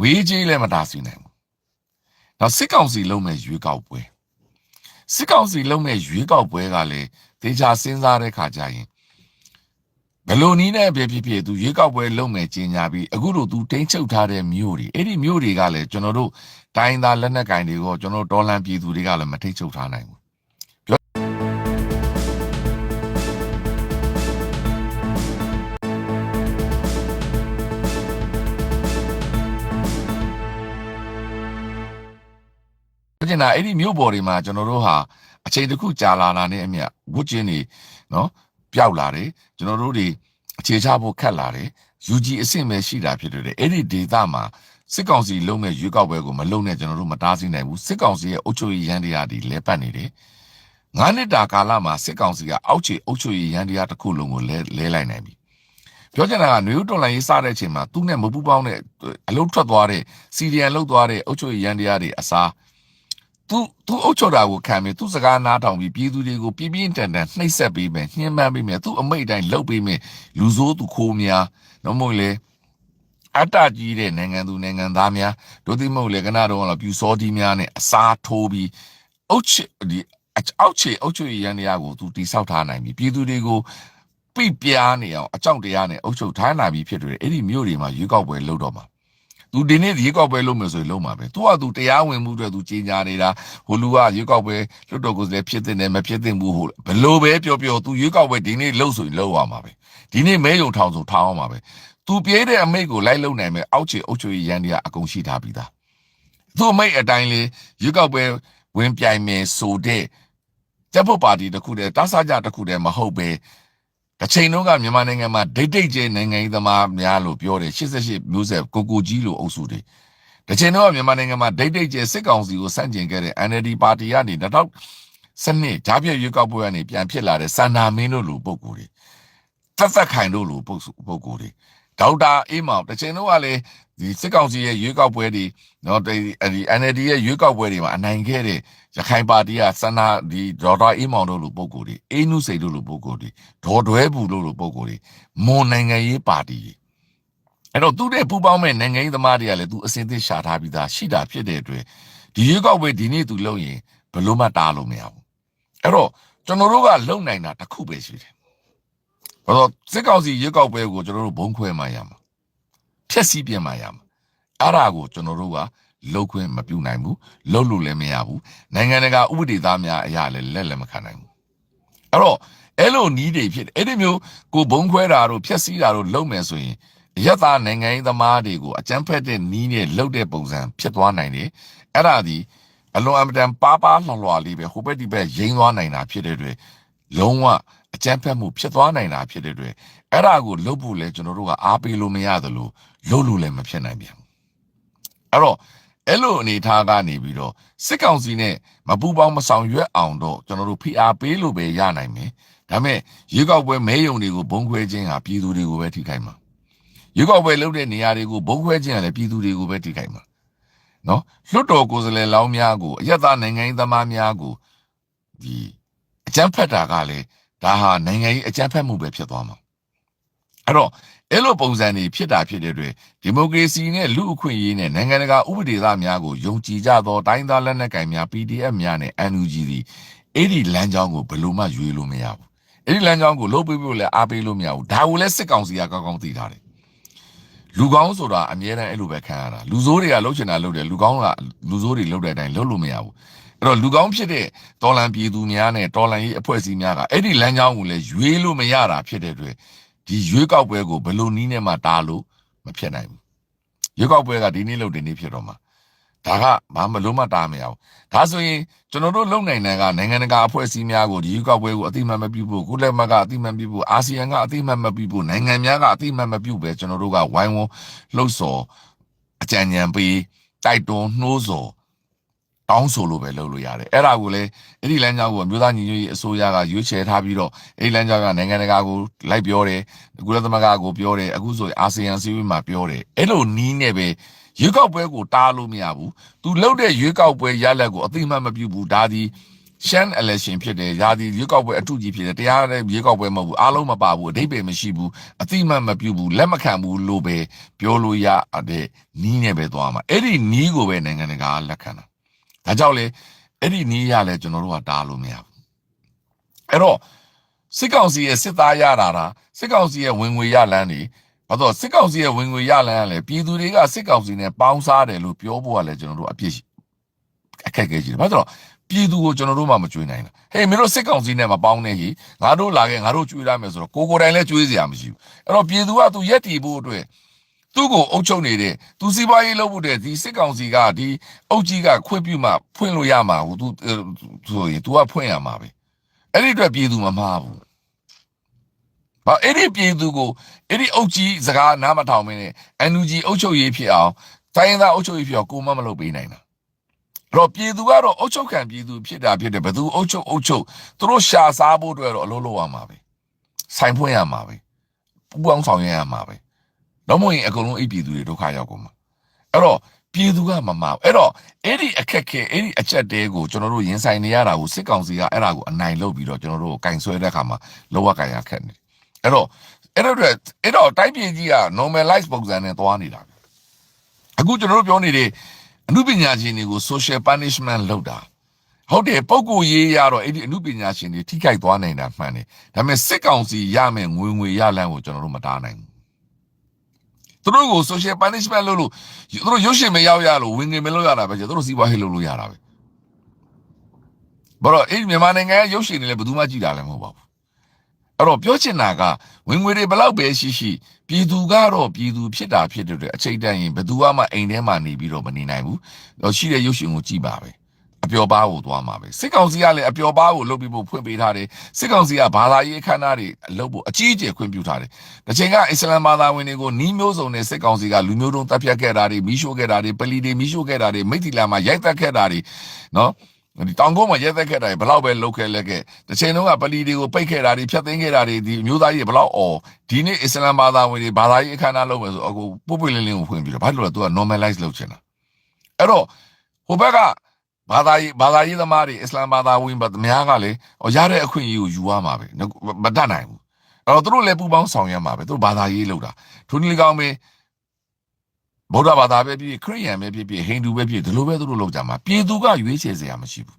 ငွေကြေးလည်းမတားဆီးနိုင်ဘူးနောက်စစ်ကောင်စီလုံးမဲ့ရွေးကောက်ပွဲစစ်ကောင်စီလုံးမဲ့ရွေးကောက်ပွဲကလည်းတေချာစဉ်းစားတဲ့ခါကျရင်ဘယ်လိုနည်းနဲ့ဖြစ်ဖြစ်ဖြစ်သူရွေးကောက်ပွဲလုံးမဲ့ကြီးညာပြီးအခုလိုသူတိမ့်ချုပ်ထားတဲ့မြို့တွေအဲ့ဒီမြို့တွေကလည်းကျွန်တော်တို့တိုင်းသားလက်နက်ကင်တွေကိုကျွန်တော်တော်လန်ပြည်သူတွေကလည်းမထိတ်ချုပ်ထားနိုင်ဘူး ချင်တာအဲ့ဒီမြို့ပေါ်တွေမှာကျွန်တော်တို့ဟာအချိန်တစ်ခုကြာလာတာနဲ့အမျှဝတ်ကျင်းတွေနော်ပျောက်လာတယ်ကျွန်တော်တို့တွေအခြေချဖို့ခက်လာတယ်ယူဂျီအဆင့်ပဲရှိတာဖြစ်တယ်အဲ့ဒီဒေတာမှာစစ်ကောင်စီလုံးမဲ့ရွေးကောက်ပွဲကိုမလုံးနဲ့ကျွန်တော်တို့မတားဆီးနိုင်ဘူးစစ်ကောင်စီရဲ့အုပ်ချုပ်ရေးရန်တရားတွေလဲပတ်နေတယ်ငါးနှစ်တာကာလမှာစစ်ကောင်စီကအောက်ခြေအုပ်ချုပ်ရေးရန်တရားတစ်ခုလုံးကိုလဲလဲလိုက်နိုင်ပြီပြောချင်တာကနွေဦးတော်လိုင်းရေးစတဲ့အချိန်မှာသူနဲ့မပူပေါင်းတဲ့အလုံးထွက်သွားတဲ့စီရီယန်လောက်သွားတဲ့အုပ်ချုပ်ရေးရန်တရားတွေအစား သူသူအုပ်ချုပ်တာကိုခံပြီးသူစကားနားထောင်ပြီးပြည်သူတွေကိုပြင်းပြင်းထန်ထန်နှိပ်စက်ပေးမယ်နှင်းပန်းပေးမယ်သူအမိတ်အတိုင်းလုပ်ပေးမယ်လူဆိုးသူခိုးများတော့မဟုတ်လေအတ္တကြီးတဲ့နိုင်ငံသူနိုင်ငံသားများတို့သိမဟုတ်လေကနတော့တော့ပြူစောတီများနဲ့အစားထိုးပြီးအုတ်ချဒီအောက်ချေအုတ်ချရန်တရားကိုသူတိဆောက်ထားနိုင်ပြီပြည်သူတွေကိုပြပြားနေအောင်အကြောက်တရားနဲ့အုပ်ချုပ်ထားနိုင်ပြီဖြစ်တယ်အဲ့ဒီမျိုးတွေမှာရွေးကောက်ပွဲလုပ်တော့မှာ သူဒီနေ့ရေကောက်ပွဲလုပ်မယ်ဆိုရင်လုပ်မှာပဲသူကသူတရားဝင်မှုအတွက်သူကြီးညာနေတာဟိုလူကရေကောက်ပွဲလွတ်တော်ကိုယ်စားလှယ်ဖြစ်တဲ့နဲ့မဖြစ်သင့်ဘူးဟိုဘလို့ပဲပြောပြောသူရေကောက်ပွဲဒီနေ့လုပ်ဆိုရင်လုပ်ရမှာပဲဒီနေ့မဲယုံထောင်ဆိုထောင်ရမှာပဲသူပြေးတဲ့အမိတ်ကိုလိုက်လုံနိုင်မယ်အောက်ခြေအုပ်ချုပ်ရေးရန်တရားအကုန်ရှိထားပြီးသားသူအမိတ်အတိုင်းလေရေကောက်ပွဲဝင်ပြိုင်မယ်ဆိုတဲ့တပ်ဖို့ပါတီတခုတည်းတားဆကြတခုတည်းမဟုတ်ပဲ တစ်ချိန်လုံးကမြန်မာနိုင်ငံမှာဒိတ်ဒိတ်ကျနိုင်ငံရေးသမားများလို့ပြောတယ်88မျိုးဆက်ကိုကိုကြီးလို့အုပ်စုတွေတစ်ချိန်လုံးကမြန်မာနိုင်ငံမှာဒိတ်ဒိတ်ကျစစ်ကောင်စီကိုစန့်ကျင်ခဲ့တဲ့ NLD ပါတီကနေ2000စနစ်ဂျားပြည့်ရွေးကောက်ပွဲကနေပြန်ဖြစ်လာတဲ့စန္ဒာမင်းတို့လူပုဂ္ဂိုလ်တွေသက်သက်ခိုင်တို့လူပုဂ္ဂိုလ်ပုဂ္ဂိုလ်တွေ ဒေါက်တာအေးမောင်တစ်ချိန်လုံးကလည်းဒီစစ်ကောင်စီရဲ့ရွေးကောက်ပွဲတွေနော်ဒီဒီ NLD ရဲ့ရွေးကောက်ပွဲတွေမှာအနိုင်ခဲ့တဲ့ရခိုင်ပါတီကစန္ဒာဒီဒေါက်တာအေးမောင်တို့လူပုဂ္ဂိုလ်တွေအေးနုစိတ်တို့လူပုဂ္ဂိုလ်တွေဒေါ်တွဲဘူးတို့လူပုဂ္ဂိုလ်တွေမွန်နိုင်ငံရေးပါတီတွေအဲ့တော့သူတဲ့ပူပေါင်းမဲ့နိုင်ငံရေးသမားတွေကလည်းသူအစင်သစ်ရှာထားပြီးသားရှိတာဖြစ်တဲ့အတွက်ဒီရွေးကောက်ပွဲဒီနေ့သူလုပ်ရင်ဘယ်လို့မှတားလို့မရဘူးအဲ့တော့ကျွန်တော်တို့ကလုံနိုင်တာတစ်ခုပဲရှိတယ် ဘာလို့စစ်ကောင်စီရွေးကောက်ပွဲကိုကျွန်တော်တို့ဘုံခွဲမှရမှာဖျက်ဆီးပြင်မှရမှာအဲ့ဒါကိုကျွန်တော်တို့ကလုတ်ခွင့်မပြုနိုင်ဘူးလုတ်လို့လည်းမရဘူးနိုင်ငံတကာဥပဒေသားများအရာလည်းလက်လည်းမခံနိုင်ဘူးအဲ့တော့အဲ့လိုနီးတွေဖြစ်တယ်အဲ့ဒီမျိုးကိုဘုံခွဲတာတို့ဖျက်ဆီးတာတို့လုပ်မယ်ဆိုရင်ရသနိုင်ငံရေးသမားတွေကိုအကြမ်းဖက်တဲ့နီးနဲ့လှုပ်တဲ့ပုံစံဖြစ်သွားနိုင်တယ်အဲ့ဒါဒီအလွန်အမတန်ပါပါလှလှလေးပဲဟိုဘက်ဒီဘက်ရိမ့်သွားနိုင်တာဖြစ်တဲ့အတွက်လုံးဝအ ကြမ်းဖက်မှုဖြစ်သွားနိုင်တာဖြစ်တဲ့အတွက်အဲ့ဒါကိုလုပ်ဖို့လဲကျွန်တော်တို့ကအားပေးလို့မရသလိုလုပ်လို့လည်းမဖြစ်နိုင်ပြန်ဘူးအဲ့တော့အဲ့လိုအနေထားကနေပြီးတော့စစ်ကောင်စီနဲ့မပူပေါင်းမဆောင်ရွက်အောင်တော့ကျွန်တော်တို့ဖိအားပေးလို့ပဲရနိုင်မယ်ဒါပေမဲ့ရေကောက်ပွဲမဲယုံတွေကိုဘုံခွဲခြင်းဟာပြည်သူတွေကိုပဲထိခိုက်မှာရေကောက်ပွဲလုပ်တဲ့နေရာတွေကိုဘုံခွဲခြင်းကလည်းပြည်သူတွေကိုပဲထိခိုက်မှာနော်လွတ်တော်ကိုယ်စားလှယ်လောင်းများကိုအယက်သားနိုင်ငံရေးသမားများကိုဒီအကြမ်းဖက်တာကလည်း ဒါဟာနိုင်ငံရေးအကြမ်းဖက်မှုပဲဖြစ်သွားမှာအဲ့တော့အဲ့လိုပုံစံတွေဖြစ်တာဖြစ်တဲ့အတွက်ဒီမိုကရေစီနဲ့လူအခွင့်အရေးနဲ့နိုင်ငံတကာဥပဒေသားများကိုယုံကြည်ကြသောတိုင်းသားလက်နက်ကိုင်များ PDF များနဲ့ NUG ဒီအဲ့ဒီလမ်းကြောင်းကိုဘယ်လိုမှရွေးလို့မရဘူးအဲ့ဒီလမ်းကြောင်းကိုလုပ်ပေးဖို့လည်းအားပေးလို့မရဘူးဒါကိုလည်းစစ်ကောင်စီကကောင်းကောင်းသိထားတယ်လူကောင်းဆိုတာအမြဲတမ်းအဲ့လိုပဲခံရတာလူဆိုးတွေကလှုပ်ချင်တာလှုပ်တယ်လူကောင်းကလူဆိုးတွေလှုပ်တဲ့အတိုင်းလှုပ်လို့မရဘူး အဲ့တော့လူကောင်းဖြစ်တဲ့တော်လန်ပြည်သူများနဲ့တော်လန်ရေးအဖွဲ့အစည်းများကအဲ့ဒီလမ်းကြောင်းကိုလည်းရွေးလို့မရတာဖြစ်တဲ့အတွက်ဒီရွေးကောက်ပွဲကိုဘယ်လိုနည်းနဲ့မှတားလို့မဖြစ်နိုင်ဘူးရွေးကောက်ပွဲကဒီနေ့လုပ်တဲ့နေ့ဖြစ်တော့မှာဒါကဘာမလို့မှတားမရဘူးဒါဆိုရင်ကျွန်တော်တို့လုံနိုင်တဲ့ကနိုင်ငံတကာအဖွဲ့အစည်းများကိုဒီရွေးကောက်ပွဲကိုအတိမတ်မပြုဖို့ကုလသမဂ္ဂအတိမတ်ပြုဖို့အာဆီယံကအတိမတ်မပြုဖို့နိုင်ငံများကအတိမတ်မပြုပဲကျွန်တော်တို့ကဝိုင်းဝန်းလှုပ်ဆော်အကြံဉာဏ်ပေးတိုက်တွန်းနှိုးဆော် တောင်းဆိုလို့ပဲလုပ်လို့ရတယ်အဲ့ဒါကိုလေအဲ့ဒီလမ်းကြောင်းကိုမြို့သားညီညွတ်ရေးအစိုးရကရွေးချယ်ထားပြီးတော့အဲ့ဒီလမ်းကြောင်းကနိုင်ငံတကာကိုလိုက်ပြောတယ်ကုလသမဂ္ဂကိုပြောတယ်အခုဆိုအာဆီယံစီးပွားမှာပြောတယ်အဲ့လိုနီးနေပဲရွေးကောက်ပွဲကိုတားလို့မရဘူးသူလှုပ်တဲ့ရွေးကောက်ပွဲရလက်ကိုအသိမှတ်မပြုဘူးဒါဒီရှမ်း election ဖြစ်တယ်ယာဒီရွေးကောက်ပွဲအထုကြီးဖြစ်တယ်တရားတဲ့ရွေးကောက်ပွဲမဟုတ်ဘူးအားလုံးမပါဘူးအဓိပ္ပာယ်မရှိဘူးအတိမတ်မပြုဘူးလက်မခံဘူးလို့ပဲပြောလို့ရတဲ့နီးနဲ့ပဲသွားမှာအဲ့ဒီနီးကိုပဲနိုင်ငံတကာကလက်ခံတာ ဒါကြောင့်လေအဲ့ဒီနီးရလဲကျွန်တော်တို့ကတားလို့မရဘူးအဲ့တော့စစ်ကောင်စီရဲ့စစ်သားရတာတာစစ်ကောင်စီရဲ့ဝင်ငွေရလန်းနေဘာလို့စစ်ကောင်စီရဲ့ဝင်ငွေရလန်းကလည်းပြည်သူတွေကစစ်ကောင်စီနဲ့ပေါင်းစားတယ်လို့ပြောဖို့ကလည်းကျွန်တော်တို့အပြစ်ရှိအခက်အခဲရှိတယ်ဘာလို့လဲဆိုတော့ပြည်သူကိုကျွန်တော်တို့မှမကြွေးနိုင်တာဟေးမင်းတို့စစ်ကောင်စီနဲ့မပေါင်းနဲ့ဟိငါတို့လာခဲ့ငါတို့ကြွေးရမယ်ဆိုတော့ကိုကိုယ်တိုင်လည်းကြွေးစရာမရှိဘူးအဲ့တော့ပြည်သူကသူရက်တီဖို့အတွက် သူ့ကိုအုပ်ချုပ်နေတဲ့သူစီးပွားရေးလုပ်ဖို့တဲ့ဒီစစ်ကောင်စီကဒီအုပ်ကြီးကခွင့်ပြုမှဖွင့်လို့ရမှာဟိုသူဆိုရင် तू ကဖွင့်ရမှာပဲအဲ့ဒီအတွက်ပြည်သူမမှားဘူးဘာအဲ့ဒီပြည်သူကိုအဲ့ဒီအုပ်ကြီးစကားနားမထောင်မင်းနဲ့ NUG အုပ်ချုပ်ရေးဖြစ်အောင်တိုင်းရင်းသားအုပ်ချုပ်ရေးဖြစ်အောင်ကိုမမလုပ်ပေးနိုင်တာအဲ့တော့ပြည်သူကတော့အုတ်ချုပ်ခံပြည်သူဖြစ်တာဖြစ်တယ်ဘယ်သူအုတ်ချုပ်အုတ်ချုပ်သူတို့ရှာစားဖို့အတွက်တော့အလုပ်လုပ်ရမှာပဲဆိုင်ဖွင့်ရမှာပဲပူပေါင်းဆောင်ရွက်ရမှာပဲ တော့မဟုတ်ရင်အကုန်လုံးအိပ်ပြည်သူတွေဒုက္ခရောက်ကုန်မှာအဲ့တော့ပြည်သူကမမအဲ့တော့အဲ့ဒီအခက်ခဲအဲ့ဒီအချက်တဲကိုကျွန်တော်တို့ရင်ဆိုင်နေရတာကိုစစ်ကောင်စီကအဲ့ဒါကိုအနိုင်လုပ်ပြီးတော့ကျွန်တော်တို့ကိုကင်ဆွဲတဲ့အခါမှာလောကကင်ရခက်နေတယ်အဲ့တော့အဲ့တော့အဲ့တော့တိုင်းပြည်ကြီးက normalize ပုံစံနဲ့သွားနေတာပဲအခုကျွန်တော်တို့ပြောနေတဲ့အမှုပညာရှင်တွေကို social punishment လုပ်တာဟုတ်တယ်ပုံကိုရေးရတော့အဲ့ဒီအမှုပညာရှင်တွေထိခိုက်သွားနိုင်တာမှန်တယ်ဒါပေမဲ့စစ်ကောင်စီရမယ်ငွေငွေရလန်းကိုကျွန်တော်တို့မတားနိုင်ဘူး သူတို့ကို social punishment လုပ်လို့သူတို့ရုပ်ရှင်မရောက်ရလို့ဝင်ငွေမလုပ်ရတာပဲကျသူတို့စီးပွားရေးလုပ်လို့ရတာပဲဘာလို့အဲ့ဒီမြန်မာနိုင်ငံရဲ့ရုပ်ရှင်တွေလည်းဘယ်သူမှကြည့်တာလည်းမဟုတ်ပါဘူးအဲ့တော့ပြောချင်တာကဝင်ငွေတွေဘလောက်ပဲရှိရှိပြည်သူကတော့ပြည်သူဖြစ်တာဖြစ်တဲ့အချိန်တန်ရင်ဘယ်သူမှအိမ်ထဲမှာနေပြီးတော့မနေနိုင်ဘူးတော့ရှိတဲ့ရုပ်ရှင်ကိုကြည့်ပါပဲ အပျော်ပါးကိုသွားမှာပဲစစ်ကောင်စီကလည်းအပျော်ပါးကိုလုပ်ပြီးဖို့ဖွင့်ပေးထားတယ်စစ်ကောင်စီကဘာသာရေးအခမ်းအနားတွေလုပ်ဖို့အကြီးအကျယ်ခွင့်ပြုထားတယ်တစ်ချိန်ကအစ္စလမ်ဘာသာဝင်တွေကိုနီးမျိုးစုံနဲ့စစ်ကောင်စီကလူမျိုးတုံးတပ်ဖြတ်ခဲ့တာတွေမီးရှို့ခဲ့တာတွေပလီတွေမီးရှို့ခဲ့တာတွေမိတ်တီလာမှာရိုက်တက်ခဲ့တာတွေနော်ဒီတောင်ကုန်းမှာရဲသက်ခဲ့တာဘလောက်ပဲလုတ်ခဲ့လက်ခဲ့တစ်ချိန်လုံးကပလီတွေကိုပိတ်ခဲ့တာတွေဖျက်သိမ်းခဲ့တာတွေဒီမျိုးသားကြီးဘလောက်အော်ဒီနေ့အစ္စလာမ်ဘာသာဝင်တွေဘာသာရေးအခမ်းအနားလုပ်မယ်ဆိုအခုပုပ်ပွင့်လင်းလင်းကိုဖွင့်ပြီးတော့ဘာလို့လဲသူက normalize လုပ်ချင်တာအဲ့တော့ဟိုဘက်က ဘာသာရေးဘာသာရေးသမားတွေအစ္စလာမ်ဘာသာဝင်ဘာများကလည်းဟောရတဲ့အခွင့်အရေးကိုယူရမှာပဲမတတ်နိုင်ဘူးအဲ့တော့သူတို့လည်းပူပေါင်းဆောင်ရွက်မှာပဲသူတို့ဘာသာရေးလုပ်တာထိုနည်းကောင်းပဲဗုဒ္ဓဘာသာပဲဖြစ်ဖြစ်ခရစ်ယာန်ပဲဖြစ်ဖြစ်ဟိန္ဒူပဲဖြစ်ဖြစ်ဒီလိုပဲသူတို့လုပ်ကြမှာပြည်သူကရွေးချယ်စရာမရှိဘူး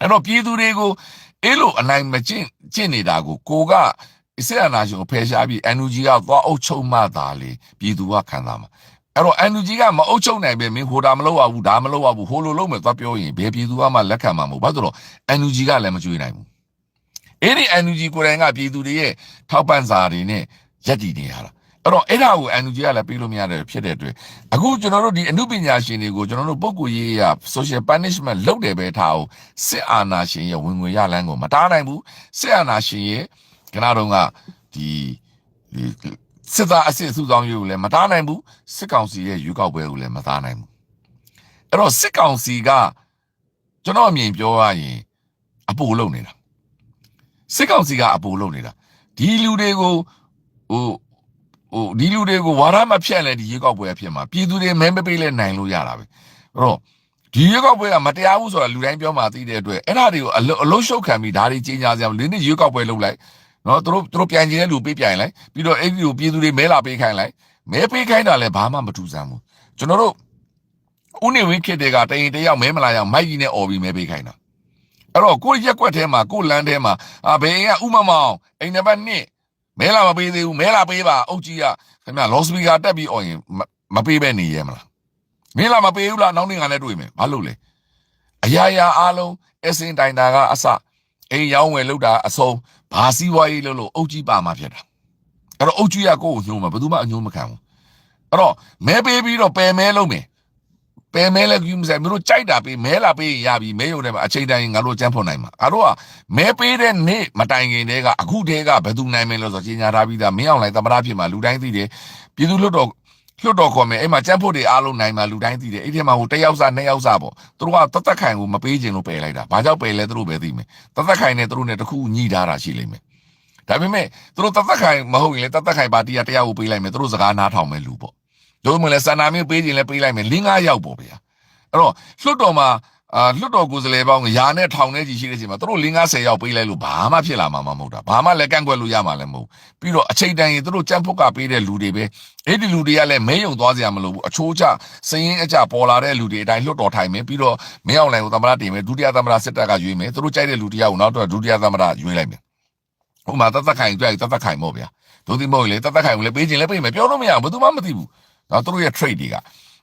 အဲ့တော့ပြည်သူတွေကိုအဲ့လိုအနိုင်မကျင့်ကျင့်နေတာကိုကိုကအစ္စလာမ်နာရှင်ကိုဖယ်ရှားပြီး NUG ကသွားအုပ်ချုပ်မှသာလေပြည်သူကခံစားမှာ အဲ့တော့ NUG ကမအုပ်ချုပ်နိုင်ပဲမင်းဟိုဒါမလုပ်ရဘူးဒါမလုပ်ရဘူးဟိုလိုလုပ်မယ်သွားပြောရင်ဘယ်ပြည်သူကမှလက်ခံမှာမဟုတ်ဘာလို့လဲဆိုတော့ NUG ကလည်းမကြွေးနိုင်ဘူးအဲ့ဒီ NUG ကိုယ်တိုင်ကပြည်သူတွေရဲ့ထောက်ပံ့စာတွေနဲ့ရက်တည်နေရတာအဲ့တော့အဲ့ဒါကို NUG ကလည်းပြီးလို့မရတဲ့ဖြစ်တဲ့အတွက်အခုကျွန်တော်တို့ဒီအမှုပညာရှင်တွေကိုကျွန်တော်တို့ပုံကိုရေးရ social punishment လုပ်တယ်ပဲထားအောင်စစ်အာဏာရှင်ရဲ့ဝင်ငွေရလန်းကိုမတားနိုင်ဘူးစစ်အာဏာရှင်ရဲ့ခဏတုန်းကဒီ စစ်သားအစစ်အစုဆောင်ရေးကိုလည်းမတားနိုင်ဘူးစစ်ကောင်စီရဲ့ရွေးကောက်ပွဲကိုလည်းမတားနိုင်ဘူးအဲ့တော့စစ်ကောင်စီကကျွန်တော်အမြင်ပြောရရင်အပူလုံနေတာစစ်ကောင်စီကအပူလုံနေတာဒီလူတွေကိုဟိုဟိုဒီလူတွေကိုဝါရမဖြတ်လဲဒီရေကောက်ပွဲဖြစ်မှာပြည်သူတွေမဲမပေးလဲနိုင်လို့ရတာပဲအဲ့တော့ဒီရေကောက်ပွဲကမတရားဘူးဆိုတာလူတိုင်းပြောမှသိတဲ့အတွက်အဲ့ဒါတွေကိုအလုံးရှုပ်ခံပြီးဒါတွေကြီးညာစရာလင်းနေရေကောက်ပွဲလုပ်လိုက် နော်သူတို့သူတို့ပြန်ကျင်တဲ့လူပေးပြန်လိုက်ပြီးတော့အဲ့ဒီကိုပြည်သူတွေမဲလာပေးခိုင်းလိုက်မဲပေးခိုင်းတာလည်းဘာမှမထူဆန်းဘူးကျွန်တော်တို့ဦးနေဝင်းခေတ်တွေကတရင်တယောက်မဲမလာရအောင်မိုက်ကြီးနဲ့អော်ပြီးမဲပေးခိုင်းတာအဲ့တော့ကိုရက်ကွက်ထဲမှာကိုလန်းထဲမှာအာဘယ်အိမ်ကဥမမောင်အိမ်နံပါတ်1မဲလာမပေးသေးဘူးမဲလာပေးပါအုတ်ကြီးကခင်ဗျလော့စပီကာတက်ပြီးអော်ရင်မပေးပဲနေရဲမလားမင်းလာမပေးဘူးလားနောက်နေ့ကလည်းတွေ့မယ်ဘာလို့လဲအရာရာအားလုံးအစင်တိုင်တာကအစအိမ်ရောင်းဝယ်လုပ်တာအဆုံး ဘာစည်းဝါးရေးလုပ်လို့အုတ်ကြီးပါမှဖြစ်တာအဲ့တော့အုတ်ကြီးကကိုယ့်ကိုညှိုးမှာဘယ်သူမှအညှိုးမခံဘူးအဲ့တော့မဲပေးပြီးတော့ပယ်မဲလုပ်မယ်ပယ်မဲလဲကူးမဆိုင်မင်းတို့ကြိုက်တာပေးမဲလာပေးရပြီမဲရုံထဲမှာအချိန်တိုင်းငါတို့ကြမ်းဖွန်နိုင်မှာအဲ့တော့မဲပေးတဲ့နေ့မတိုင်ခင်တည်းကအခုတည်းကဘယ်သူနိုင်မယ်လို့ဆိုကြီးညာထားပြီးသားမင်းအောင်လိုက်သမရဖြစ်မှာလူတိုင်းသိတယ်ပြည်သူလွတ်တော် လွတ်တော်ခေါ်မယ်အဲ့မှာကြမ်းဖို့တွေအားလုံးနိုင်မှာလူတိုင်းသိတယ်အဲ့ဒီမှာဟိုတယောက်စားနှစ်ယောက်စားပေါ့သူတို့ကတသက်ခိုင်ကိုမပေးခြင်းလို့ပယ်လိုက်တာဘာကြောင့်ပယ်လဲသူတို့ပဲသိမယ်တသက်ခိုင်နဲ့သူတို့နဲ့တခုညှိထားတာရှိလိမ့်မယ်ဒါပေမဲ့သူတို့တသက်ခိုင်မဟုတ်ရင်လေတသက်ခိုင်ပါတီးတရားကိုပေးလိုက်မယ်သူတို့စကားနားထောင်မယ်လူပေါ့တို့မှလည်းစန္ဒာမျိုးပေးခြင်းလည်းပေးလိုက်မယ်၄၅ယောက်ပေါ့ဗျာအဲ့တော့လွတ်တော်မှာ အာလွတ်တော်ကိုယ်စားလှယ်ပေါင်းရာနဲ့ထောင်နဲ့ကြီးရှိတဲ့အချိန်မှာသူတို့50ယောက်ပေးလိုက်လို့ဘာမှဖြစ်လာမှာမဟုတ်တာဘာမှလည်းကန့်ကွက်လို့ရမှာလည်းမဟုတ်ပြီးတော့အချိန်တန်ရင်သူတို့ကြမ်းဖုတ်ကပေးတဲ့လူတွေပဲအဲ့ဒီလူတွေကလည်းမဲယုံသွားစရာမလိုဘူးအချိုးကျစည်ရင်အကြပေါ်လာတဲ့လူတွေအတိုင်းလွတ်တော်ထိုင်မယ်ပြီးတော့မင်းအောင်လိုင်ကိုသမ္မတတင်မယ်ဒုတိယသမ္မတစစ်တပ်ကရွေးမယ်သူတို့ကြိုက်တဲ့လူတရားကိုနောက်တော့ဒုတိယသမ္မတရွေးလိုက်မယ်ဟိုမှာတသက်ခိုင်ကြိုက်တသက်ခိုင်မို့ဗျာဒုတိမို့လေတသက်ခိုင်ကိုလည်းပေးခြင်းလည်းပေးမယ်ပြောလို့မရဘူးဘယ်သူမှမသိဘူးနော်သူတို့ရဲ့ trade တွေက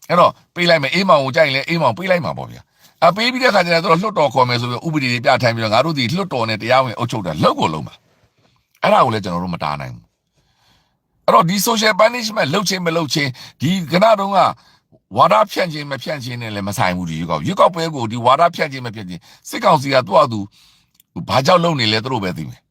အဲ့တော့ပေးလိုက်မယ်အေးမောင်ကိုကြိုက်ရင်လည်းအေးမောင်ပေးလိုက်မှာပေါ့ဗျာ အပေးပြီးတဲ့ခါကျတော့သူတို့လွတ်တော်ခေါ်မယ်ဆိုပြီးဥပဒေတွေပြထိုင်ပြီးတော့ငါတို့ဒီလွတ်တော်နဲ့တရားဝင်အုပ်ချုပ်တာလောက်ကိုလုံးပါအဲ့ဒါကိုလည်းကျွန်တော်တို့မတားနိုင်ဘူးအဲ့တော့ဒီ social punishment လှုပ်ချင်းမလှုပ်ချင်းဒီကနတုန်းကဝါဒဖြန့်ခြင်းမဖြန့်ခြင်းနဲ့လည်းမဆိုင်ဘူးဒီရွေးကောက်ရွေးကောက်ပွဲကိုဒီဝါဒဖြန့်ခြင်းမဖြန့်ခြင်းစစ်ကောင်စီကသူ့အတူဘာကြောင့်လုပ်နေလဲသူတို့ပဲသိမယ်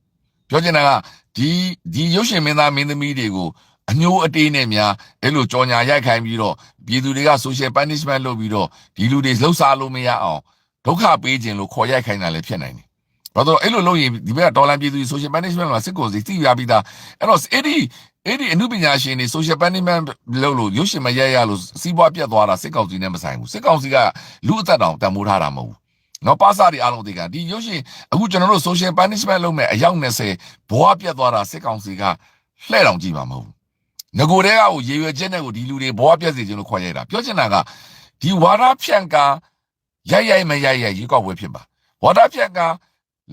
ပြောချင်တာကဒီဒီရုပ်ရှင်မင်းသားမင်းသမီးတွေကို အညိုးအတေးနဲ့များအဲ့လိုကြော်ညာရိုက်ခိုင်းပြီးတော့ပြည်သူတွေက social punishment လုပ်ပြီးတော့ဒီလူတွေလှုပ်ရှားလို့မရအောင်ဒုက္ခပေးခြင်းလို့ခေါ်ရိုက်ခိုင်းတာလည်းဖြစ်နိုင်တယ်။ဘာလို့အဲ့လိုလုပ်ရင်ဒီဘက်ကဒေါ်လာပြည်သူ social punishment မှာစစ်ကိုစီသိရပြီးသားအဲ့တော့အဲ့ဒီအဲ့ဒီအမှုပညာရှင်တွေ social punishment လုပ်လို့ရုပ်ရှင်မရရလို့စီးပွားပြတ်သွားတာစစ်ကောင်စီနဲ့မဆိုင်ဘူးစစ်ကောင်စီကလူအသက်တောင်တန်မိုးထားတာမဟုတ်ဘူး။နော်ပါစာတွေအားလုံးဒီကဒီရုပ်ရှင်အခုကျွန်တော်တို့ social punishment လုပ်မဲ့အယောက်20ဘဝပြတ်သွားတာစစ်ကောင်စီကလှဲ့တောင်ကြည့်မှာမဟုတ်ဘူး။ ငကိုတဲကကိုရေရွယ်ချက်နဲ့ကိုဒီလူတွေဘဝပြတ်စေခြင်းလို့ခေါ်ရတာပြောချင်တာကဒီဝါဒဖြန့်ကာရိုက်ရိုက်မရိုက်ရိုက်ရေကောက်ဝဲဖြစ်ပါဝါဒဖြန့်ကာ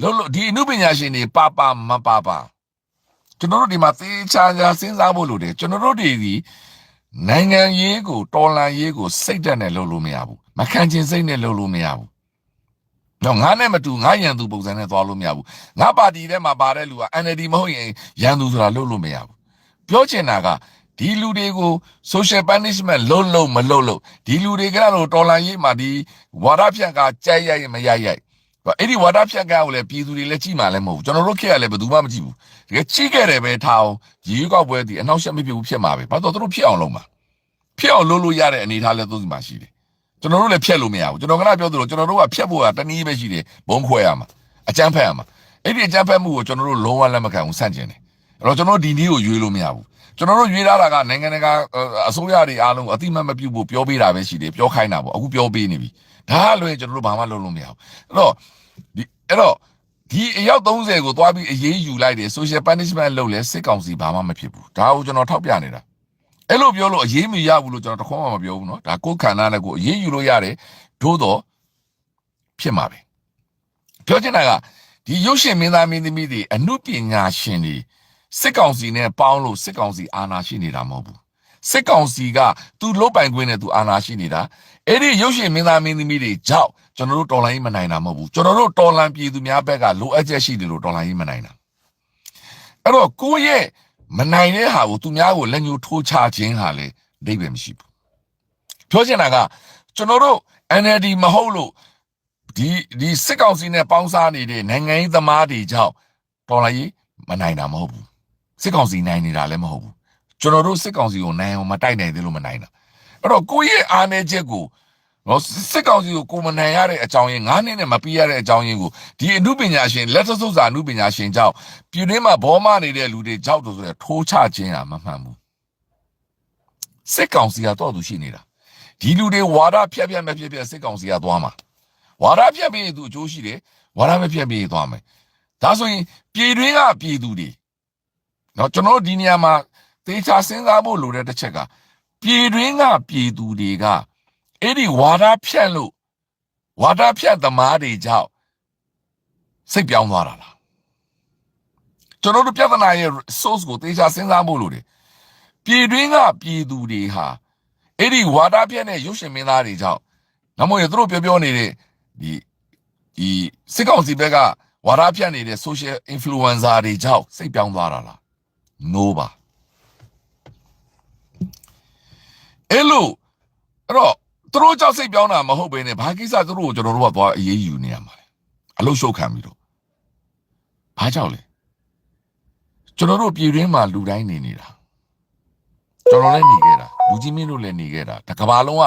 လို့လို့ဒီအမှုပညာရှင်တွေပါပါမပါပါကျွန်တော်တို့ဒီမှာသေချာချာစဉ်းစားဖို့လိုတယ်ကျွန်တော်တို့ဒီဒီနိုင်ငံရေးကိုတော်လှန်ရေးကိုစိတ်ဓာတ်နဲ့လုပ်လို့မရဘူးမခံချင်စိတ်နဲ့လုပ်လို့မရဘူးတော့ငါနဲ့မတူငါရန်သူပုံစံနဲ့သွားလို့မရဘူးငါပါတီထဲမှာပါတဲ့လူက NLD မဟုတ်ရင်ရန်သူဆိုတာလုပ်လို့မရဘူး ပြောချင်တာကဒီလူတွေကို social punishment လုံးလုံးမလုံးလုံးဒီလူတွေကလည်းတော်လန်ရေးမှာဒီဝါဒဖြန့်ကကြိုက်ရိုက်မရိုက်ရိုက်အဲ့ဒီဝါဒဖြန့်ကကိုလည်းပြည်သူတွေလည်းကြည့်မှလည်းမဟုတ်ဘူးကျွန်တော်တို့ခေတ်ကလည်းဘယ်သူမှမကြည့်ဘူးတကယ်ကြည့်ခဲ့တယ်ပဲထားအောင်ရေကောက်ပွဲဒီအနောက်ရှက်မဖြစ်ဘူးဖြစ်မှာပဲဘာလို့သူတို့ဖြစ်အောင်လုပ်မှာဖြစ်အောင်လုပ်လို့ရတဲ့အနေအထားလည်းသူ့စီမှာရှိတယ်ကျွန်တော်တို့လည်းဖြတ်လို့မရဘူးကျွန်တော်ကလည်းပြောသလိုကျွန်တော်တို့ကဖြတ်ဖို့ကတနည်းပဲရှိတယ်ဘုံခွဲရမှာအကြမ်းဖက်ရမှာအဲ့ဒီအကြမ်းဖက်မှုကိုကျွန်တော်တို့လုံးဝလက်မခံဘူးဆန့်ကျင်တယ် အဲ့တော့ကျွန်တော်ဒီနည်းကိုရွေးလို့မရဘူးကျွန်တော်တို့ရွေးထားတာကနိုင်ငံတကာအစိုးရတွေအားလုံးအတိမတ်မပြုတ်ဖို့ပြောပေးတာပဲရှိတယ်ပြောခိုင်းတာပေါ့အခုပြောပေးနေပြီဒါကလွယ်ကျွန်တော်တို့ဘာမှလုပ်လို့မရဘူးအဲ့တော့ဒီအဲ့တော့ဒီအယောက်30ကိုသွားပြီးအရေးယူလိုက်တယ် social punishment လုပ်လဲစစ်ကောင်စီဘာမှမဖြစ်ဘူးဒါကိုကျွန်တော်ထောက်ပြနေတာအဲ့လိုပြောလို့အရေးမရဘူးလို့ကျွန်တော်တခေါမှမပြောဘူးเนาะဒါကိုယ်ခန္ဓာနဲ့ကိုအရေးယူလို့ရတယ်သို့တော့ဖြစ်မှာပဲပြောချင်တာကဒီရုပ်ရှင်မင်းသားမင်းသမီးတွေအမှုပညာရှင်တွေ စစ်ကောင်စီနဲ့ပေါင်းလို့စစ်ကောင်စီအာဏာရှိနေတာမဟုတ်ဘူးစစ်ကောင်စီကသူလုတ်ပိုင်ခွင့်နဲ့သူအာဏာရှိနေတာအဲ့ဒီရုပ်ရှင်မင်းသားမင်းသမီးတွေကြောက်ကျွန်တော်တို့တော်လိုင်းမနိုင်တာမဟုတ်ဘူးကျွန်တော်တို့တော်လန်ပြည်သူများဘက်ကလိုအပ်ချက်ရှိတယ်လို့တော်လိုင်းမနိုင်တာအဲ့တော့ကိုယ့်ရဲ့မနိုင်တဲ့ဟာကိုသူများကိုလက်ညှိုးထိုးချခြင်းဟာလေအဓိပ္ပာယ်မရှိဘူးပြောချင်တာကကျွန်တော်တို့ NLD မဟုတ်လို့ဒီဒီစစ်ကောင်စီနဲ့ပေါင်းစားနေတဲ့နိုင်ငံရေးသမားတွေကြောင့်တော်လိုင်းမနိုင်တာမဟုတ်ဘူး စစ်ကောင်စီနိုင်နေတာလည်းမဟုတ်ဘူးကျွန်တော်တို့စစ်ကောင်စီကိုနိုင်အောင်မတိုက်နိုင်သေးလို့မနိုင်တာအဲ့တော့ကိုယ့်ရဲ့အားနည်းချက်ကိုနော်စစ်ကောင်စီကိုကိုမနိုင်ရတဲ့အကြောင်းရင်း9နှစ်နဲ့မပြီးရတဲ့အကြောင်းရင်းကိုဒီအမှုပညာရှင်လက်သစုစာအမှုပညာရှင်ကြောင့်ပြည်တွင်းမှာဘောမနေတဲ့လူတွေကြောက်လို့ဆိုရထိုးချခြင်းဟာမမှန်ဘူးစစ်ကောင်စီကတော့သူရှိနေတာဒီလူတွေဝါဒဖြတ်ဖြတ်မဖြတ်ဖြတ်စစ်ကောင်စီကသွားမှာဝါဒဖြတ်ပြီးသူအကျိုးရှိတယ်ဝါဒမဖြတ်ပြီးသွားမယ်ဒါဆိုရင်ပြည်တွင်းကပြည်သူတွေ နော်ကျွန်တော်ဒီနေရာမှာသေချာစဉ်းစားဖို့လိုတဲ့တစ်ချက်ကပြည်တွင်းကပြည်သူတွေကအဲ့ဒီဝါဒဖြန့်လို့ဝါဒဖြန့်သမားတွေကြောင့်စိတ်ပြောင်းသွားတာလားကျွန်တော်တို့ပြဿနာရဲ့ source ကိုသေချာစဉ်းစားဖို့လိုတယ်ပြည်တွင်းကပြည်သူတွေဟာအဲ့ဒီဝါဒဖြန့်တဲ့ရုပ်ရှင်မင်းသားတွေကြောင့်နမို့ရသူတို့ပြောပြောနေတဲ့ဒီဒီစစ်ကောင်စီဘက်ကဝါဒဖြန့်နေတဲ့ social influencer တွေကြောင့်စိတ်ပြောင်းသွားတာလား no ပါအဲ့လိုအဲ့တော့သူတို့ကြောက်စိတ်ပြောင်းတာမဟုတ်ဘဲနဲ့ဘာကိစ္စသူတို့ကိုကျွန်တော်တို့ကသွားအေးအေးယူနေရမှာလဲအလုရှုပ်ခံပြီးတော့ဘာကြောက်လဲကျွန်တော်တို့ပြည်တွင်းမှာလူတိုင်းနေနေတာကျွန်တော်လည်းနေခဲ့တာလူကြီးမင်းတို့လည်းနေခဲ့တာတကဘာလုံးက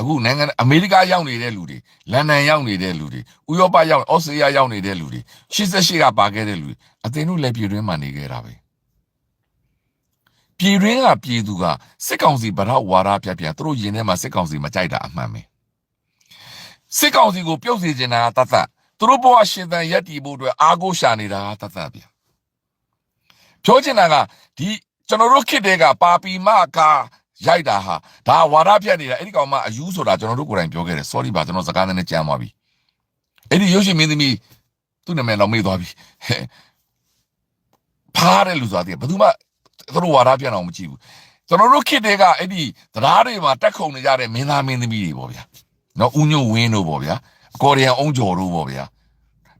အခုနိုင်ငံအမေရိကရောက်နေတဲ့လူတွေလန်ဒန်ရောက်နေတဲ့လူတွေဥရောပရောက်ဩစတြေးလျရောက်နေတဲ့လူတွေ88ကပါခဲ့တဲ့လူတွေအသင်တို့လည်းပြည်တွင်းမှာနေခဲ့တာပဲ ပြည်တွင်းကပြည်သူကစစ်ကောင်စီဗရောက်ဝါဒပြပြသူတို့ယင်ထဲမှာစစ်ကောင်စီမကြိုက်တာအမှန်ပဲစစ်ကောင်စီကိုပြုတ်စေချင်တာတတ်တတ်သူတို့ဘဝရှင်သန်ရက်တည်ဖို့အတွက်အားကိုးရှာနေတာတတ်တတ်ဗျာပြောချင်တာကဒီကျွန်တော်တို့ခေတ်တဲကပါပီမကာရိုက်တာဟာဒါဝါဒပြတ်နေတာအဲ့ဒီကောင်မအယူဆိုတာကျွန်တော်တို့ကိုယ်တိုင်ပြောခဲ့တယ် sorry ပါကျွန်တော်စကားနဲ့ကြမ်းသွားပြီအဲ့ဒီရုပ်ရှင်မင်းသမီးသူ့နာမည်တော့မေ့သွားပြီဟဲ့ဖားတယ်လူဆိုတာတည်းဘယ်သူမှ သူတို့ဝါဒပြတ်အောင်မကြည့်ဘူးကျွန်တော်တို့ခေတ်တဲကအဲ့ဒီတရားတွေမှာတက်ခုံနေကြတဲ့မင်းသားမင်းသမီးတွေပေါ့ဗျာနော်ဦးညွန့်ဝင်းတို့ပေါ့ဗျာအကော်ရီယန်အုံးကျော်တို့ပေါ့ဗျာ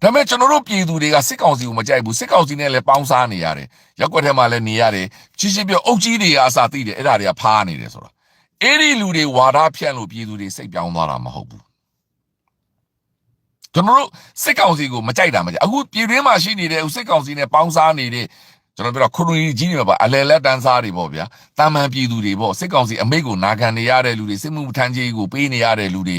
ဒါပေမဲ့ကျွန်တော်တို့ပြည်သူတွေကစစ်ကောင်စီကိုမကြိုက်ဘူးစစ်ကောင်စီနဲ့လည်းပေါင်းစားနေရတယ်ရက်ွက်ထဲမှာလည်းနေရတယ်ကြီးကြီးပြောအုပ်ကြီးတွေကအစာသိတယ်အဲ့ဒါတွေကဖားနေတယ်ဆိုတော့အဲ့ဒီလူတွေဝါဒဖြန့်လို့ပြည်သူတွေစိတ်ပြောင်းသွားတာမဟုတ်ဘူးကျွန်တော်တို့စစ်ကောင်စီကိုမကြိုက်တာမကြိုက်အခုပြည်တွင်းမှာရှိနေတဲ့စစ်ကောင်စီနဲ့ပေါင်းစားနေတဲ့ ကျွန်တော်ပြောခရိုနီကြီးတွေပါအလဲလက်တန်းစားတွေပေါ့ဗျာတာမန်ပြည်သူတွေပေါ့စစ်ကောင်စီအမိတ်ကိုနာခံနေရတဲ့လူတွေစစ်မှုထမ်းကြီးကိုပေးနေရတဲ့လူတွေ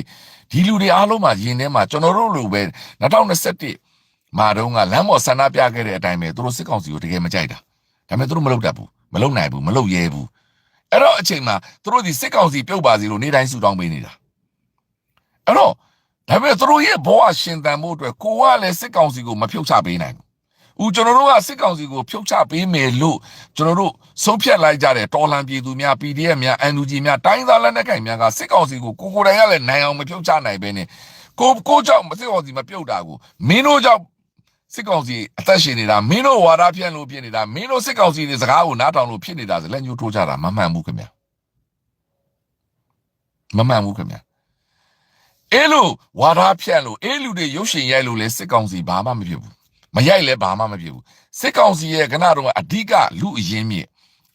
ဒီလူတွေအားလုံးမှာယင်ထဲမှာကျွန်တော်တို့လိုပဲ2021မှာတော့ကလမ်းပေါ်ဆန္ဒပြခဲ့တဲ့အတိုင်းပဲသူတို့စစ်ကောင်စီကိုတကယ်မကြိုက်တာဒါပေမဲ့သူတို့မလုပ်တတ်ဘူးမလုပ်နိုင်ဘူးမလုပ်ရဲဘူးအဲ့တော့အချိန်မှာသူတို့ဒီစစ်ကောင်စီပြုတ်ပါစီလို့နေ့တိုင်းဆူတောင်းပေးနေတာအဲ့တော့ဒါပေမဲ့သူတို့ရဲ့ဘဝရှင်သန်မှုအတွက်ကိုကလည်းစစ်ကောင်စီကိုမဖြုတ်ချပေးနိုင်ဘူး ဦးကျွန်တော်တို့ကစစ်ကောင်စီကိုဖြုတ်ချပေးမယ်လို့ကျွန်တော်တို့ဆုံးဖြတ်လိုက်ကြတဲ့တော်လန်ပြည်သူများ PDF များ NUG များတိုင်းသားလက်နက်ကိုင်များကစစ်ကောင်စီကိုကိုကိုတိုင်ကလည်းနိုင်အောင်မဖြုတ်ချနိုင်ပဲနဲ့ကိုကိုကြောင့်စစ်ကောင်စီမပြုတ်တာကိုမင်းတို့ကြောင့်စစ်ကောင်စီအသက်ရှင်နေတာမင်းတို့ဝါဒပြန့်လို့ဖြစ်နေတာမင်းတို့စစ်ကောင်စီတွေစကားကိုနားထောင်လို့ဖြစ်နေတာဆိုလက်ညှိုးထိုးကြတာမမှန်ဘူးခင်ဗျာမမှန်ဘူးခင်ဗျာအဲလိုဝါဒဖြန့်လို့အဲလူတွေရုပ်ရှင်ရိုက်လို့လဲစစ်ကောင်စီဘာမှမဖြစ်ဘူး မရိုက်လဲဘာမှမဖြစ်ဘူးစစ်ကောင်စီရဲ့ကဏ္ဍတော့အဓိကလူအရင်းမြစ်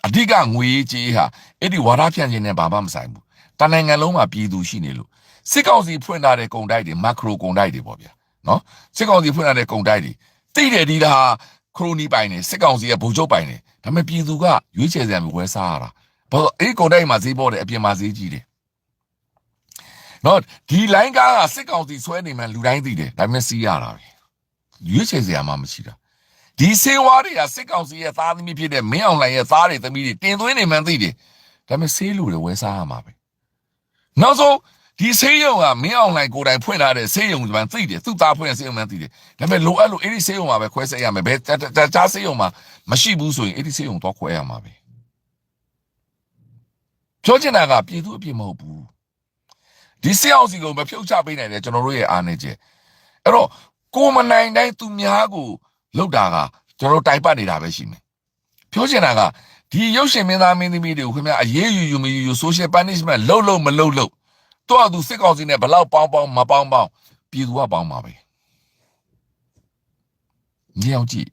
အဓိကငွေကြေးဟာအဲ့ဒီဝါဒဖြန့်ခြင်းနဲ့ဘာမှမဆိုင်ဘူးတနိုင်ငံလုံးမှာပြည်သူရှိနေလို့စစ်ကောင်စီဖွင့်ထားတဲ့ကုန်တိုက်တွေမက်ခရိုကုန်တိုက်တွေပေါ့ဗျာနော်စစ်ကောင်စီဖွင့်ထားတဲ့ကုန်တိုက်တွေတိတယ်ဒီလားခရိုနီပိုင်နေစစ်ကောင်စီရဲ့ဗိုလ်ချုပ်ပိုင်နေဒါပေမဲ့ပြည်သူကရွေးချယ်စရာမျိုးဝဲစားရတာဘာလို့အဲ့ကုန်တိုက်မှာဈေးပေါ်တယ်အပြင်မှာဈေးကြီးတယ်နော်ဒီလိုင်းကားကစစ်ကောင်စီဆွဲနေမှလူတိုင်းသိတယ်ဒါပေမဲ့စီးရတာပဲ ရွေးချယ်စရာမှမရှိတာဒီစေဝါတွေကစစ်ကောင်စီရဲ့သားသမီးဖြစ်တဲ့မင်းအောင်လှိုင်ရဲ့သားတွေသမီးတွေတင်သွင်းနေမှန်းသိတယ်ဒါပေမဲ့ဆေးလူတွေဝဲစားရမှာပဲနောက်ဆုံးဒီဆေးရုံကမင်းအောင်လှိုင်ကိုယ်တိုင်ဖွင့်ထားတဲ့ဆေးရုံမှန်းသိတယ်သူ့သားဖွင့်တဲ့ဆေးရုံမှန်းသိတယ်ဒါပေမဲ့လိုအပ်လို့အဲ့ဒီဆေးရုံမှာပဲခွဲစိတ်ရမယ်ဘယ်တခြားဆေးရုံမှာမရှိဘူးဆိုရင်အဲ့ဒီဆေးရုံတော့ခွဲရမှာပဲပြောချင်တာကပြည်သူအပြစ်မဟုတ်ဘူးဒီစေအောင်စီကိုမဖြုတ်ချပေးနိုင်တဲ့ကျွန်တော်တို့ရဲ့အားနေချက်အဲ့တော့ ကိုမနိုင်တိုင်းသူများကိုလောက်တာကကျွန်တော်တိုင်ပတ်နေတာပဲရှိမယ်ပြောချင်တာကဒီရုပ်ရှင်မင်းသားမင်းသမီးတွေကိုခင်ဗျာအရေးယူယူမယူယူ social punishment လှုပ်လှုပ်မလှုပ်လှုပ်တော့သူစစ်ကောင်စီနဲ့ဘလောက်ပေါင်းပေါင်းမပေါင်းပေါင်းပြည်သူကပေါင်းပါပဲညောင်ကြည့်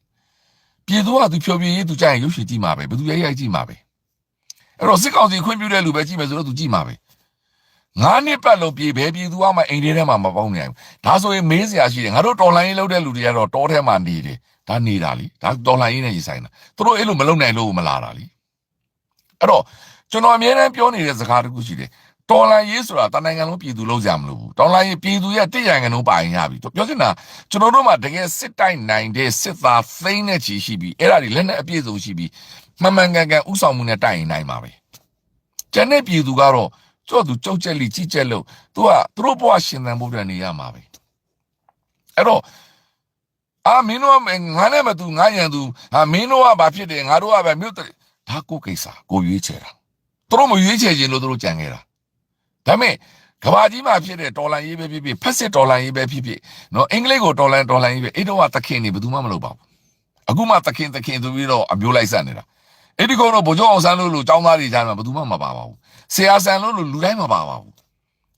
ပြည်သူကသူဖြောပြရေးသူကြိုက်ရင်ရုပ်ရှင်ကြည့်မှာပဲဘယ်သူရိုက်ရိုက်ကြည့်မှာပဲအဲ့တော့စစ်ကောင်စီခွင့်ပြုတဲ့လူပဲကြည့်မယ်ဆိုတော့သူကြည့်မှာပဲ ငါးနှစ်ပတ်လုံးပြည်ဘဲပြည်သူကမှအိမ်ထဲထဲမှာမပေါင်းနိုင်ဘူးဒါဆိုရင်မေးစရာရှိတယ်ငါတို့တော်လိုင်းရေးလုပ်တဲ့လူတွေကတော့တောထဲမှာနေတယ်ဒါနေတာလीဒါတော်လိုင်းရေးနဲ့ရေးဆိုင်တာသူတို့အဲ့လိုမလုပ်နိုင်လို့မလာတာလीအဲ့တော့ကျွန်တော်အမြဲတမ်းပြောနေတဲ့စကားတစ်ခုရှိတယ်တော်လိုင်းရေးဆိုတာတနိုင်ငံလုံးပြည်သူလုံးကြမလို့ဘူးတော်လိုင်းရေးပြည်သူရဲ့တည်ရန်ကလုံးပိုင်ရပြီပြောချင်တာကျွန်တော်တို့မှာတကယ်စစ်တိုက်နိုင်တဲ့စစ်သားသိန်းနဲ့ချီရှိပြီအဲ့ဒါတွေလက်နဲ့အပြည့်စုံရှိပြီမှန်မှန်ကန်ကန်ဥဆောင်မှုနဲ့တိုက်ရင်နိုင်ပါပဲကျန်တဲ့ပြည်သူကတော့ ကြော့သူကြောက်ကြက်လိကြီးကြက်လို့သူကသူတို့ဘဝရှင်သန်ဖို့အတွက်နေရမှာပဲအဲ့တော့အာမင်းတို့ငါနဲ့မသူငါရန်သူဟာမင်းတို့ကဘာဖြစ်တယ်ငါတို့ကပဲမြို့ဒါကိုကိစ္စကိုရွေးချယ်တာသူတို့မရွေးချယ်ခြင်းလို့သူတို့ကြံခဲ့တာဒါပေမဲ့ကဘာကြီးမှာဖြစ်တဲ့ဒေါ်လာရေးပဲဖြစ်ဖြစ်ဖက်စစ်ဒေါ်လာရေးပဲဖြစ်ဖြစ်နော်အင်္ဂလိပ်ကိုဒေါ်လာဒေါ်လာရေးပဲအဲ့တော့ကသခင်နေဘယ်သူမှမလုပ်ပါဘူးအခုမှသခင်သခင်ဆိုပြီးတော့အမျိုးလိုက်ဆက်နေတာအဲ့ဒီကောင်တော့ဗိုလ်ချုပ်အောင်ဆန်းလို့လို့ចောင်းသားတွေကြားမှာဘယ်သူမှမပါပါဘူး ဆရာဆန်လို့လို့လူတိုင်းမပါပါဘူး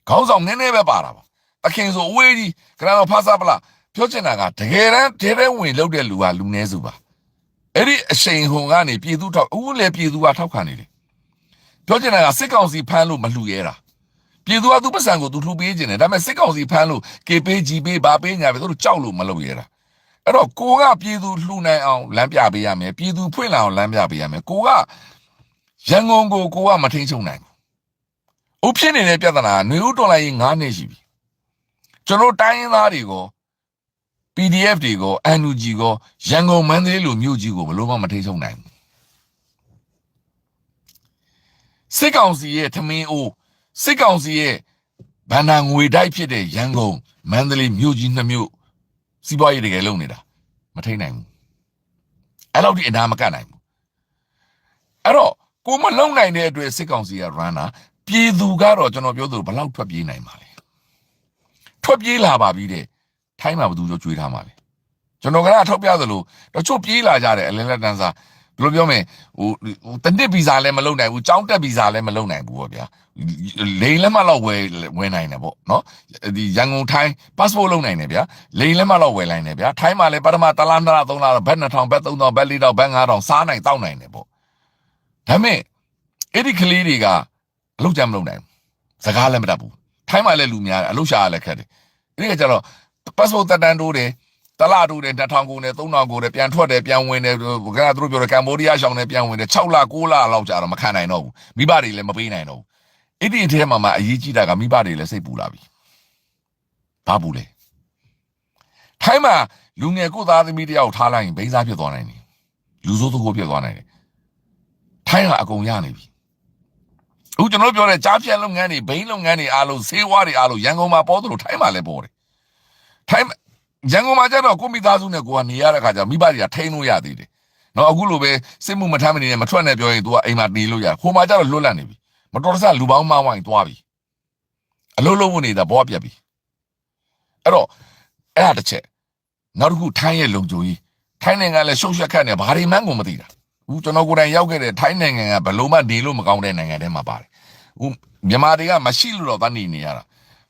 ခေါင်းဆောင်နည်းနည်းပဲပါတာပါသခင်ဆိုအဝေးကြီးခဏတော့ဖားစားပလားပြောချင်တာကတကယ်တမ်းတဲတဲဝင်လောက်တဲ့လူကလူနည်းစုပါအဲ့ဒီအရှိန်ဟုန်ကနေပြည်သူထောက်အခုလည်းပြည်သူကထောက်ခံနေတယ်ပြောချင်တာကစစ်ကောင်စီဖမ်းလို့မလှူရဲတာပြည်သူကသူ့ပတ်စံကိုသူလှူပေးခြင်းတယ်ဒါပေမဲ့စစ်ကောင်စီဖမ်းလို့ကေပေးဂျီပေးဘာပေးညာပဲသူတို့ကြောက်လို့မလုပ်ရဲတာအဲ့တော့ကိုကပြည်သူလှူနိုင်အောင်လမ်းပြပေးရမယ်ပြည်သူဖွင့်လာအောင်လမ်းပြပေးရမယ်ကိုကရန်ကုန်ကိုကိုကမထိန်ချုံနိုင်ဘူး ဥဖြစ်နေတဲ့ပြဿနာຫນွေဥတော်လိုက်ရင်9နှစ်ရှိပြီကျွန်တော်တိုင်းရင်းသားတွေကို PDF တွေကို NUG ကိုရန်ကုန်မန္တလေးလိုမြို့ကြီးကိုဘလို့မှမထိချုံနိုင်ဘူးစစ်ကောင်စီရဲ့ထမင်းအိုးစစ်ကောင်စီရဲ့ဘန္နာငွေတိုက်ဖြစ်တဲ့ရန်ကုန်မန္တလေးမြို့ကြီးနှစ်မြို့စီးပွားရေးတကယ်လုပ်နေတာမထိန်နိုင်ဘူးအဲ့လောက်ဒီအနာမကတ်နိုင်ဘူးအဲ့တော့ကိုမလုံနိုင်တဲ့အတွက်စစ်ကောင်စီက run တာ ပြည်သူကတော့ကျွန်တော်ပြောသလိုဘယ်လောက်ထွက်ပြေးနိုင်ပါလဲထွက်ပြေးလာပါပြီတဲ့ထိုင်းမှာဘယ်သူကြောကြွေးထားမှာလဲကျွန်တော်ကထောက်ပြသလိုတချို့ပြေးလာကြတယ်အလင်းလက်တန်းစားဘယ်လိုပြောမလဲဟိုဟိုတနစ်ဗီဇာလည်းမလုပ်နိုင်ဘူးကြောင်းတက်ဗီဇာလည်းမလုပ်နိုင်ဘူးပေါ့ဗျာလိန်လက်မှတ်တော့ဝယ်ဝယ်နိုင်တယ်ပေါ့နော်ဒီရန်ကုန်ထိုင်း passport လုပ်နိုင်တယ်ဗျာလိန်လက်မှတ်တော့ဝယ်နိုင်တယ်ဗျာထိုင်းမှာလည်းပထမတလားနှစ်လားသုံးလားဘတ်2000ဘတ်3000ဘတ်4000ဘတ်5000စားနိုင်တောက်နိုင်တယ်ပေါ့ဒါပေမဲ့အဲ့ဒီကလေးတွေက အလုပ်ကြမ်းမလုပ်နိုင်ဘူးစကားလည်းမတတ်ဘူးထိုင်းမှာလည်းလူများတယ်အလုပ်ရှာရလည်းခက်တယ်အဲ့ဒီကကျတော့ passport တက်တန်းတိုးတယ်တလားတိုးတယ်2000ကိုနဲ့3000ကိုနဲ့ပြန်ထွက်တယ်ပြန်ဝင်တယ်ခဏသူတို့ပြောတယ်ကမ္ဘောဒီးယားရှောင်းနဲ့ပြန်ဝင်တယ်6လ9လလောက်ကြာတော့မခံနိုင်တော့ဘူးမိဘတွေလည်းမပေးနိုင်တော့ဘူးအဲ့ဒီအထဲမှာမှအရေးကြီးတာကမိဘတွေလည်းစိတ်ပူလာပြီဘာပူလဲထိုင်းမှာလူငယ်ကိုသားသမီးတယောက်ထားလိုက်ရင်ဘိန်းစားဖြစ်သွားနိုင်တယ်လူဆိုးသူကိုဖြစ်သွားနိုင်တယ်ထိုင်းကအကုန်ရနေပြီ အခုကျွန်တော်ပြောတဲ့ကြားဖြတ်လုပ်ငန်းတွေဘိန်းလုပ်ငန်းတွေအားလုံးဆေးဝါးတွေအားလုံးရန်ကုန်မှာပေါ်သလိုထိုင်းမှာလည်းပေါ်တယ်ထိုင်းရန်ကုန်မှာကျတော့ကိုမိသားစုနဲ့ကိုကနေရတဲ့ခါကျမိဘတွေကထိန်းလို့ရသေးတယ်နော်အခုလိုပဲစစ်မှုမထမ်းမနေနဲ့မထွက်နဲ့ပြောရင် तू ကအိမ်မှာနေလို့ရဟိုမှာကျတော့လွတ်လပ်နေပြီမတော်တဆလူပေါင်းမဝိုင်းသွားပြီအလုံးလုံးဝင်နေတာဘောပြက်ပြီအဲ့တော့အဲ့ဒါတစ်ချက်နောက်တစ်ခုထိုင်းရဲ့လုံခြုံရေးထိုင်းနိုင်ငံလည်းရှုပ်ရှက်ခတ်နေဘာတွေမှန်းကိုမသိတာ အခုကျွန်တော်ကိုယ်တိုင်ရောက်ခဲ့တဲ့ထိုင်းနိုင်ငံကဘယ်လို့မှနေလို့မကောင်းတဲ့နိုင်ငံထဲမှာပါတယ်အခုမြန်မာတွေကမရှိလို့တော့တန်းနေနေရတာ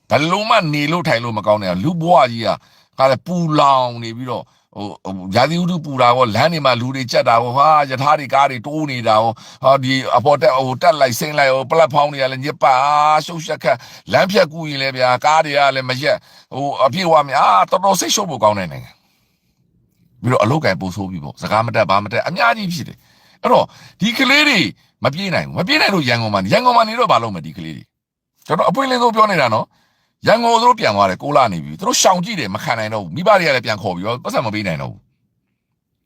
ဘယ်လို့မှနေလို့ထိုင်လို့မကောင်းတဲ့လူဘွားကြီးကကလည်းပူလောင်နေပြီးတော့ဟိုရာသီဥတုပူတာကောလမ်းတွေမှာလူတွေကြက်တာကောဟာယထာတွေကားတွေတိုးနေတာကောဟာဒီအပေါ်တက်ဟိုတက်လိုက်ဆင်းလိုက်ဟိုပလက်ဖောင်းတွေကလည်းညစ်ပါရှုပ်ရှက်ခက်လမ်းဖြတ်ကူရင်လည်းဗျာကားတွေကလည်းမရက်ဟိုအပြည့်ဝမြာတော်တော်စိတ်ရှုပ်ဖို့ကောင်းတဲ့နိုင်ငံပြီးတော့အလုတ်ကင်ပို့ဆိုးပြီးပေါ့စကားမတက်ဘာမတက်အများကြီးဖြစ်တယ် အဲ့တော့ဒီကလေးတွေမပြေးနိုင်ဘူးမပြေးနိုင်လို့ရန်ကုန်မှာရန်ကုန်မှာနေတော့ဘာလုပ်မလဲဒီကလေးတွေကျွန်တော်အပွင့်လင်းဆုံးပြောနေတာနော်ရန်ကုန်သူတို့ပြန်သွားတယ်ကိုလာနေပြီသူတို့ရှောင်ကြည့်တယ်မခံနိုင်တော့ဘူးမိဘတွေကလည်းပြန်ခေါ်ပြီးတော့ပတ်စံမပေးနိုင်တော့ဘူး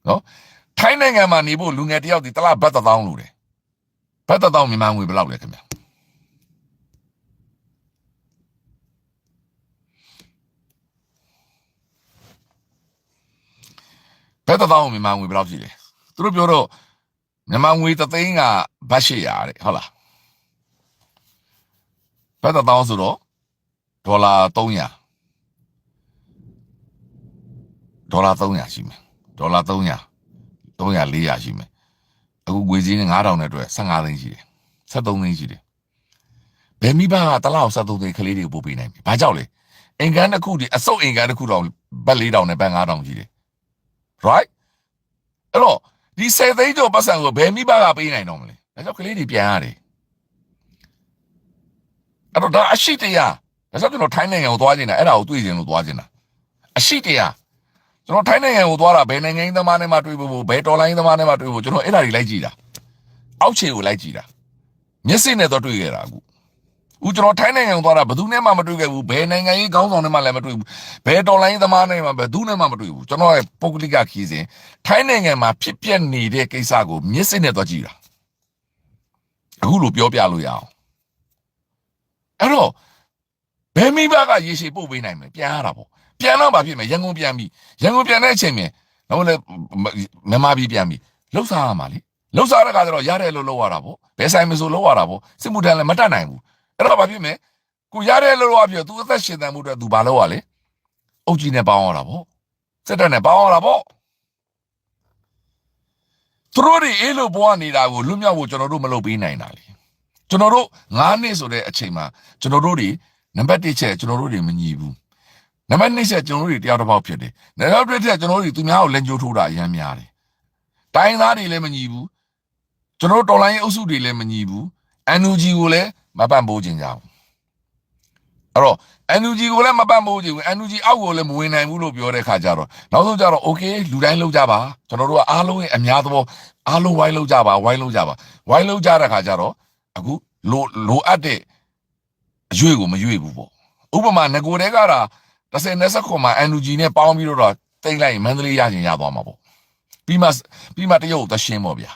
နော်ထိုင်းနိုင်ငံမှာနေဖို့လူငယ်တယောက်ဒီတစ်လဘတ်တစ်သောင်းလို့တယ်ဘတ်တစ်သောင်းမြန်မာငွေဘယ်လောက်လဲခင်ဗျဘတ်တစ်သောင်းမြန်မာငွေဘယ်လောက်ရှိလဲသူတို့ပြောတော့ မြန်မာငွေတစ်သိန်းကဘတ်800တဲ့ဟုတ်လားဘတ်တစ်သောင်းဆိုတော့ဒေါ်လာ300ဒေါ်လာ300ရှိမယ်ဒေါ်လာ300 300 400ရှိမယ်အခုငွေစည်းနဲ့9000နဲ့အတွက်15သိန်းရှိတယ်73သိန်းရှိတယ်ဘယ်မိဘကတစ်လောက်73သိန်းကလေးတွေကိုပို့ပေးနိုင်ပြီဘာကြောက်လဲအင်ကန်တစ်ခုဒီအစုပ်အင်ကန်တစ်ခုတော့ဘတ်4000နဲ့ဘတ်9000ရှိတယ် right အဲ့တော့ ဒီ10သိန်းကျော်ပတ်စံကိုဘယ်မိဘကပေးနိုင်တော့မလဲဒါကြောင့်ကလေးတွေပြန်ရတယ်အဲ့တော့ဒါအရှိတရားဒါကြောင့်ကျွန်တော်ထိုင်းနိုင်ငံကိုသွားနေတာအဲ့ဒါကိုတွေ့ကျင်လို့သွားကျင်တာအရှိတရားကျွန်တော်ထိုင်းနိုင်ငံကိုသွားတာဘယ်နိုင်ငံသမားနဲ့မှတွေ့ဖို့ဘယ်တော်လိုင်းသမားနဲ့မှတွေ့ဖို့ကျွန်တော်အဲ့ဒါတွေလိုက်ကြည့်တာအောက်ခြေကိုလိုက်ကြည့်တာမျက်စိနဲ့တော့တွေ့ခဲ့တာအခု ဦးကျွန်တော်ထိုင်းနိုင်ငံကိုသွားတာဘယ်သူနဲ့မှမတွေ့ခဲ့ဘူးဘယ်နိုင်ငံရေးခေါင်းဆောင်နဲ့မှလည်းမတွေ့ဘူးဘယ်တော်လိုင်းသမားနဲ့မှဘယ်သူနဲ့မှမတွေ့ဘူးကျွန်တော်ရဲ့ပုဂ္ဂလိကခီးစဉ်ထိုင်းနိုင်ငံမှာဖြစ်ပျက်နေတဲ့ကိစ္စကိုမျက်စိနဲ့တော့ကြည့်တာအခုလိုပြောပြလို့ရအောင်အဲ့တော့ဘယ်မိဘကရေရှည်ပို့ပေးနိုင်မလဲပြန်ရတာပေါ့ပြန်တော့ဘာဖြစ်မလဲရန်ကုန်ပြန်ပြီရန်ကုန်ပြန်တဲ့အချိန်မြင်တော့လေမြန်မာပြည်ပြန်ပြီလှုပ်ရှားရမှာလေလှုပ်ရှားတဲ့ခါကျတော့ရတယ်လို့လုပ်ရတာပေါ့ဘယ်ဆိုင်မဆိုလုပ်ရတာပေါ့စစ်မှုထမ်းလည်းမတတ်နိုင်ဘူး အဲ့တော့ဘာဖြစ်မလဲကိုရတယ်လို့လုပ်ရပြီသူအသက်ရှင်သန်မှုအတွက်သူဘာလုပ်ရလဲအုတ်ကြီးနဲ့ပေါင်းရတာပေါ့စစ်တပ်နဲ့ပေါင်းရတာပေါ့သူတို့တွေအေးလို့ဘဝနေတာကိုလွတ်မြောက်ဖို့ကျွန်တော်တို့မလုပ်ပေးနိုင်တာလေကျွန်တော်တို့9နှစ်ဆိုတဲ့အချိန်မှာကျွန်တော်တို့တွေနံပါတ်1ချက်ကျွန်တော်တို့တွေမညီဘူးနံပါတ်2ချက်ကျွန်တော်တို့တွေတယောက်တစ်ပေါက်ဖြစ်တယ်နံပါတ်3ချက်ကျွန်တော်တို့တွေသူများကိုလက်ညှိုးထိုးတာအများများတယ်တိုင်းသားတွေလည်းမညီဘူးကျွန်တော်တို့တော်လိုင်းအုပ်စုတွေလည်းမညီဘူး NUG ကိုလည်း မပန့်ပိုးခြင်းကြဘူးအဲ့တော့ NUG ကိုလည်းမပန့်ပိုးခြင်းဘူး NUG အောက်ကိုလည်းမဝင်နိုင်ဘူးလို့ပြောတဲ့ခါကျတော့နောက်ဆုံးကျတော့ okay လူတိုင်းလောက်ကြပါကျွန်တော်တို့ကအားလုံးရဲ့အများသဘောအားလုံးဝိုင်းလောက်ကြပါဝိုင်းလောက်ကြပါဝိုင်းလောက်ကြတဲ့ခါကျတော့အခုလိုလိုအပ်တဲ့အရွေကိုမရွေဘူးပေါ့ဥပမာငကိုတဲကတာ30နဲ့ဆက်ခွန်မှာ NUG နဲ့ပေါင်းပြီးတော့တိတ်လိုက်ရင်မန္တလေးရရင်ရသွားမှာပေါ့ပြီးမှပြီးမှတရုတ်သရှင်းပေါ့ဗျာ